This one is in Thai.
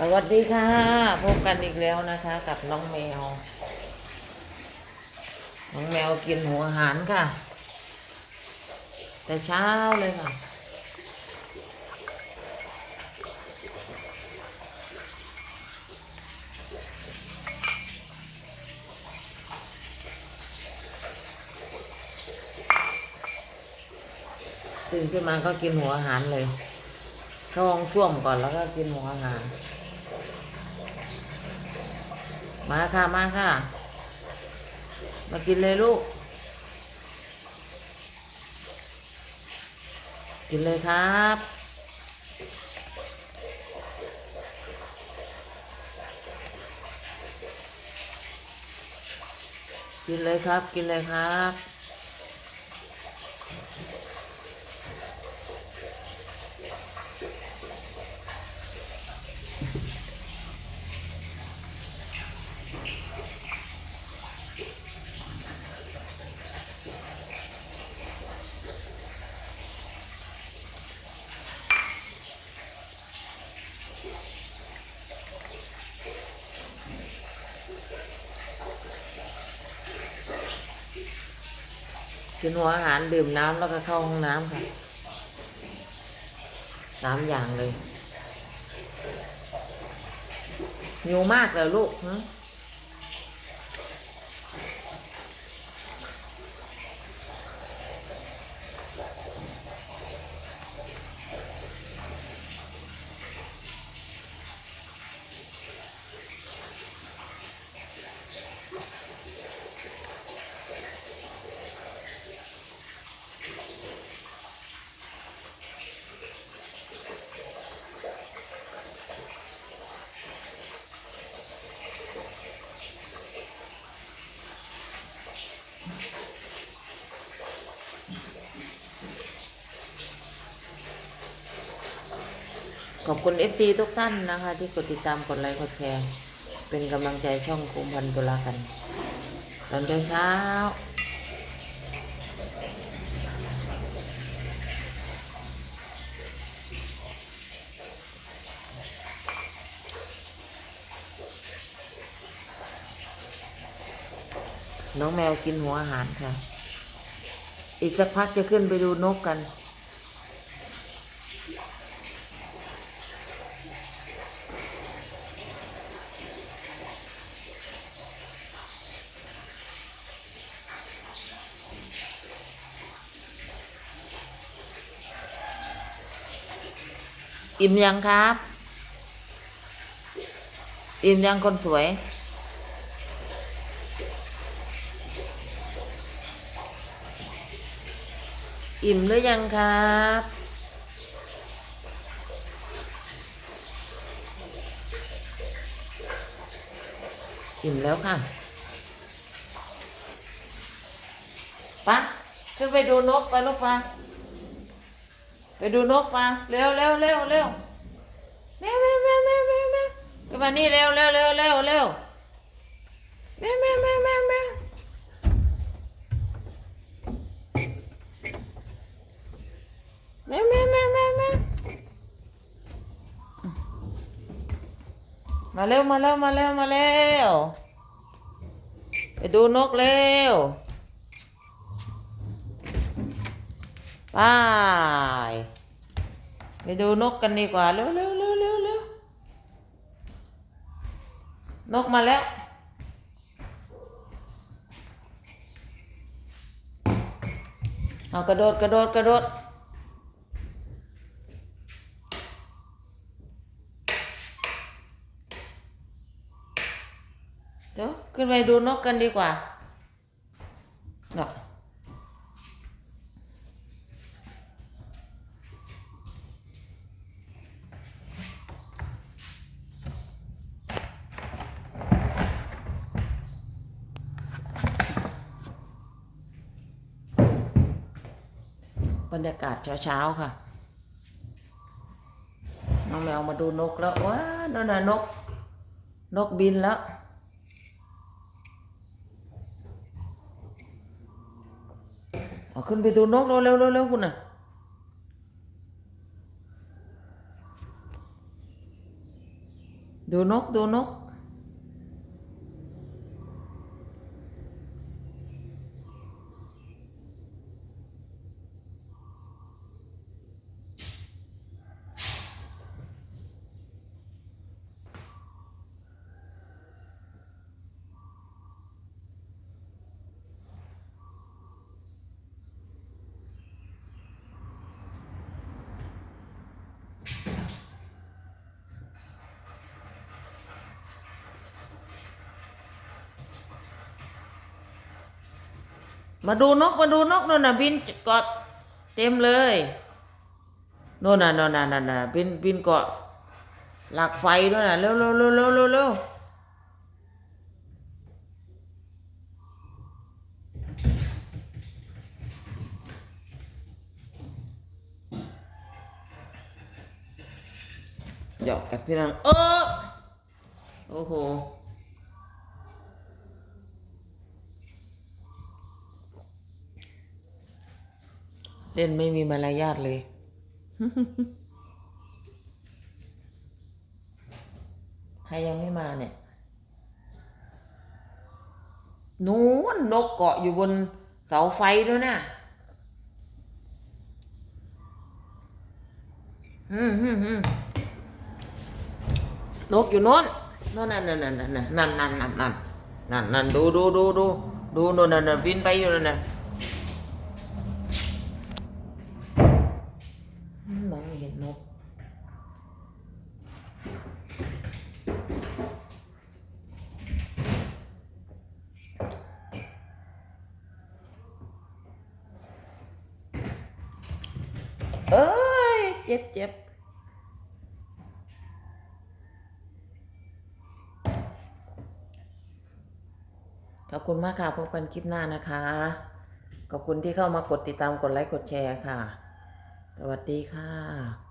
สวัสดีค่ะ พบกันอีกแล้วนะคะ กับน้องแมว น้องแมวกินหัวอาหารค่ะ แต่เช้าเลยค่ะ ตื่นขึ้นมาก็กินหัวอาหารเลยเข้าห้องส้วมก่อนแล้วก็กินหัวอาหาร มาค่ะ มาค่ะ มากินเลยลูก กินเลยครับกินเลยครับ กินเลยครับ กินหัวอาหารดื่มน้ำแล้วก็เข้าห้องน้ำค่ะสามอย่างเลยหิวมากเลยลูกฮะ ขอบคุณ FC ทุกท่านนะคะ ที่กดติดตามกดไลค์กดแชร์ เป็นกำลังใจช่องคุมพันตุลากัน ตอนเช้าน้องแมวกินหัวอาหารค่ะ อีกสักพักจะขึ้นไปดูนกกัน อิ่มยังครับ อิ่มยังคนสวย อิ่มหรือยังครับอิ่มแล้วค่ะปะขึ้นไปดูนกไปลูกปะ ไปดูนกมา เร็วเร็วเร็วเร็วแมวแมวแมวแมวแมวแมวขึ้นมานี่เร็วเร็วเร็วเร็วเร็วแมวแมวแมวแมวแมวแมวแมวแมวแมวแมวมาเร็วมาเร็วมาเร็วมาเร็วไปดูนกเร็ว ไปไปดูนกกันดีกว่าเร็วเร็วเร็วเร็วเร็วนกมาแล้ว เอากระโดดกระโดดกระโดดเดี๋ยวขึ้นไปดูนกกันดีกว่า รรยากาศเช้าๆค่ะ น้องแมวมาดูนกแล้วว้านั่นน่ะนก นกบินแล้ว เอาขึ้นไปดูนกเร็วเร็วเร็วคุณน่ะดูนกดูนก มาดูนกมาดูนกนู่นน่ะบินเกาะเต็มเลยโน่นน่ะโน่นน่ะน่นน่ะบินบินเกาะหลักไฟด้วยน่ะเร็วเร็วเร็วเร็วเร็วเร็วหยอกกันพี่น้องเออโอ้โห เล่นไม่มีมารยาทเลย ใครยังไม่มาเนี่ย นู้นนกเกาะอยู่บนเสาไฟด้วยนะอืมอืมอืมนกอยู่โน้นโน้นนั่นนั่นนั่นนั่นนั่นนั่นนั่นนั่นนั่นนั่นดูดูดูดูดูโน่นนั่นนั่นบินไปอยู่นั่นน่ะ อืมมองไม่เห็นนก เอ้ย เจ็บเจ็บขอบคุณมากค่ะพบกันคลิปหน้านะคะ ขอบคุณที่เข้ามากดติดตามกดไลค์กดแชร์ค่ะ สวัสดีค่ะ